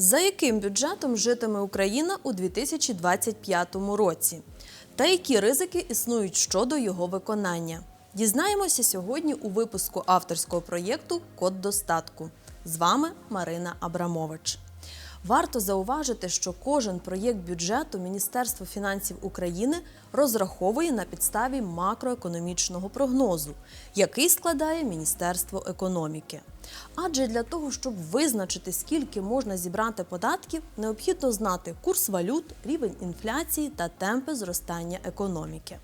За яким бюджетом житиме Україна у 2025 році? Та які ризики існують щодо його виконання? Дізнаємося сьогодні у випуску авторського проєкту Код достатку. З вами Марина Абрамович. Варто зауважити, що кожен проєкт бюджету Міністерство фінансів України розраховує на підставі макроекономічного прогнозу, який складає Міністерство економіки. Адже для того, щоб визначити, скільки можна зібрати податків, необхідно знати курс валют, рівень інфляції та темпи зростання економіки.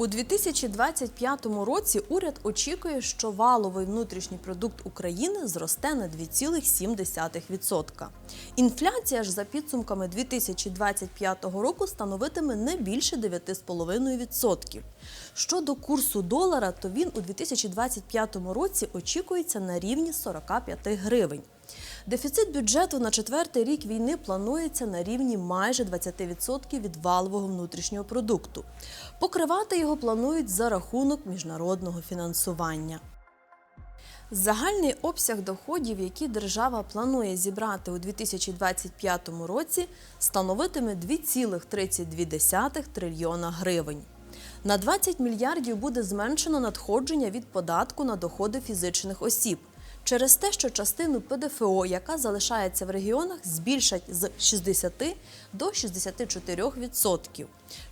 У 2025 році уряд очікує, що валовий внутрішній продукт України зросте на 2,7%. Інфляція ж за підсумками 2025 року становитиме не більше 9,5%. Щодо курсу долара, то він у 2025 році очікується на рівні 45 гривень. Дефіцит бюджету на четвертий рік війни планується на рівні майже 20% від валового внутрішнього продукту. Покривати його планують за рахунок міжнародного фінансування. Загальний обсяг доходів, які держава планує зібрати у 2025 році, становитиме 2,32 трильйона гривень. На 20 мільярдів буде зменшено надходження від податку на доходи фізичних осіб через те, що частину ПДФО, яка залишається в регіонах, збільшать з 60 до 64%.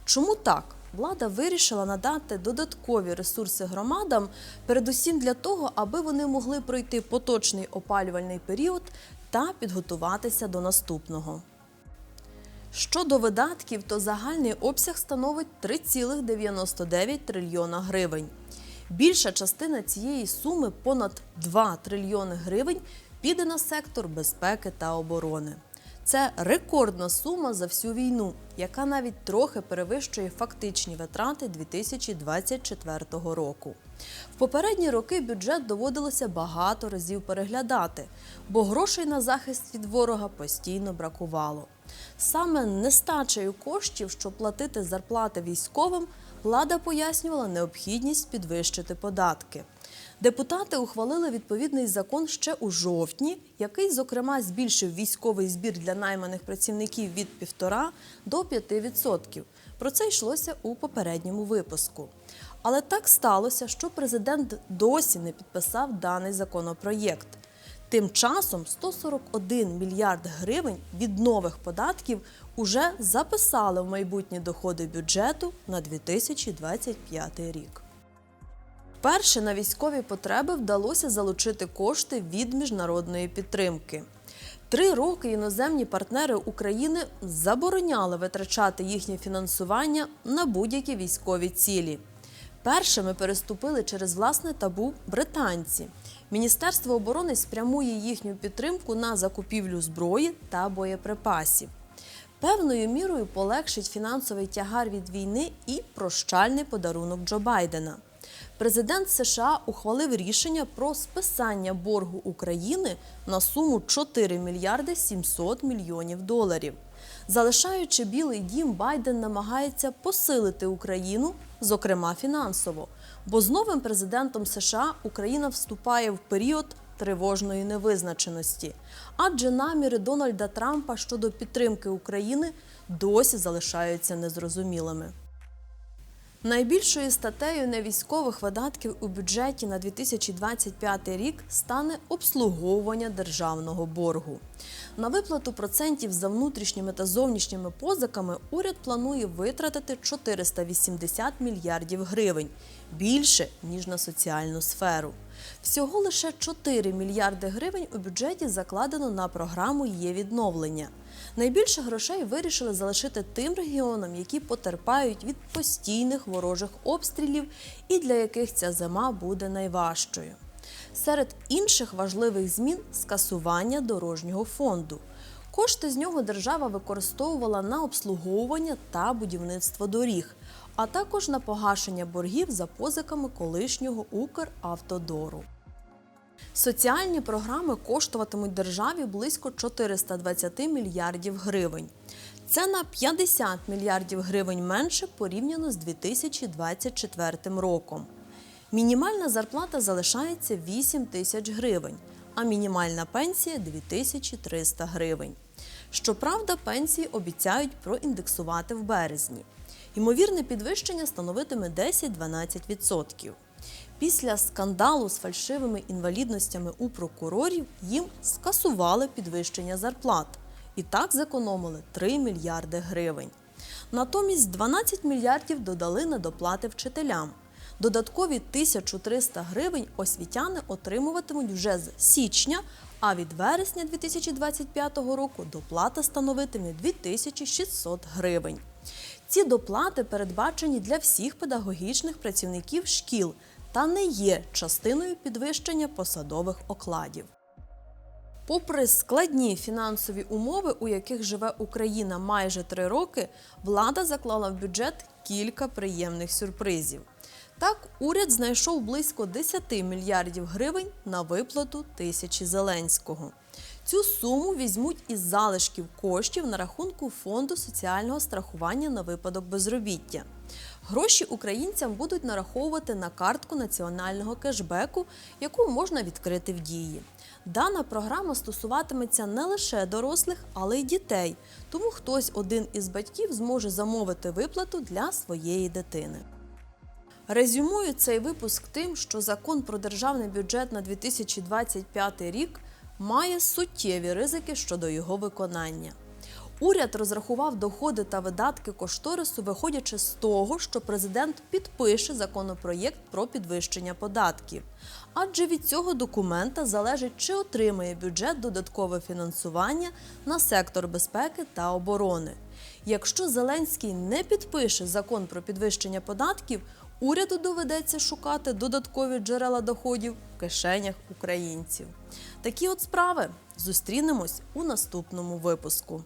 Чому так? Влада вирішила надати додаткові ресурси громадам, передусім для того, аби вони могли пройти поточний опалювальний період та підготуватися до наступного. Щодо видатків, то загальний обсяг становить 3,99 трильйона гривень. Більша частина цієї суми, понад 2 трильйони гривень, піде на сектор безпеки та оборони. Це рекордна сума за всю війну, яка навіть трохи перевищує фактичні витрати 2024 року. В попередні роки бюджет доводилося багато разів переглядати, бо грошей на захист від ворога постійно бракувало. Саме нестачею коштів, щоб платити зарплати військовим, влада пояснювала необхідність підвищити податки. Депутати ухвалили відповідний закон ще у жовтні, який, зокрема, збільшив військовий збір для найманих працівників від 1,5 до 5%. Про це йшлося у попередньому випуску. Але так сталося, що президент досі не підписав даний законопроєкт. Тим часом 141 мільярд гривень від нових податків уже записали в майбутні доходи бюджету на 2025 рік. Вперше на військові потреби вдалося залучити кошти від міжнародної підтримки. Три роки іноземні партнери України забороняли витрачати їхнє фінансування на будь-які військові цілі. Першими переступили через власне табу британці. Міністерство оборони спрямує їхню підтримку на закупівлю зброї та боєприпасів. Певною мірою полегшить фінансовий тягар від війни і прощальний подарунок Джо Байдена. Президент США ухвалив рішення про списання боргу України на суму 4 мільярди 700 мільйонів доларів. Залишаючи Білий дім, Байден намагається посилити Україну, зокрема фінансово. Бо з новим президентом США Україна вступає в період тривожної невизначеності, адже наміри Дональда Трампа щодо підтримки України досі залишаються незрозумілими. Найбільшою статтею невійськових видатків у бюджеті на 2025 рік стане обслуговування державного боргу. На виплату процентів за внутрішніми та зовнішніми позиками уряд планує витратити 480 мільярдів гривень більше ніж на соціальну сферу. Всього лише 4 мільярди гривень у бюджеті закладено на програму є відновлення. Найбільше грошей вирішили залишити тим регіонам, які потерпають від постійних ворожих обстрілів і для яких ця зима буде найважчою. Серед інших важливих змін скасування дорожнього фонду. Кошти з нього держава використовувала на обслуговування та будівництво доріг, а також на погашення боргів за позиками колишнього Укравтодору. Соціальні програми коштуватимуть державі близько 420 мільярдів гривень. Це на 50 мільярдів гривень менше порівняно з 2024 роком. Мінімальна зарплата залишається 8 тисяч гривень, а мінімальна пенсія 2300 гривень. Щоправда, пенсії обіцяють проіндексувати в березні. Ймовірне підвищення становитиме 10-12%. Після скандалу з фальшивими інвалідностями у прокурорів їм скасували підвищення зарплат і так зекономили 3 мільярди гривень. Натомість 12 мільярдів додали на доплати вчителям. Додаткові 1300 гривень освітяни отримуватимуть вже з січня, а від вересня 2025 року доплата становитиме 2600 гривень. Ці доплати передбачені для всіх педагогічних працівників шкіл та не є частиною підвищення посадових окладів. Попри складні фінансові умови, у яких живе Україна майже три роки, влада заклала в бюджет кілька приємних сюрпризів. Так, уряд знайшов близько 10 мільярдів гривень на виплату тисячі Зеленського. Цю суму візьмуть із залишків коштів на рахунку фонду соціального страхування на випадок безробіття. Гроші українцям будуть нараховувати на картку національного кешбеку, яку можна відкрити в дії. Дана програма стосуватиметься не лише дорослих, але й дітей, тому хтось один із батьків зможе замовити виплату для своєї дитини. Резюмую цей випуск тим, що закон про державний бюджет на 2025 рік має суттєві ризики щодо його виконання. Уряд розрахував доходи та видатки кошторису, виходячи з того, що президент підпише законопроєкт про підвищення податків. Адже від цього документа залежить, чи отримає бюджет додаткове фінансування на сектор безпеки та оборони. Якщо Зеленський не підпише закон про підвищення податків, уряду доведеться шукати додаткові джерела доходів в кишенях українців. Такі от справи зустрінемось у наступному випуску.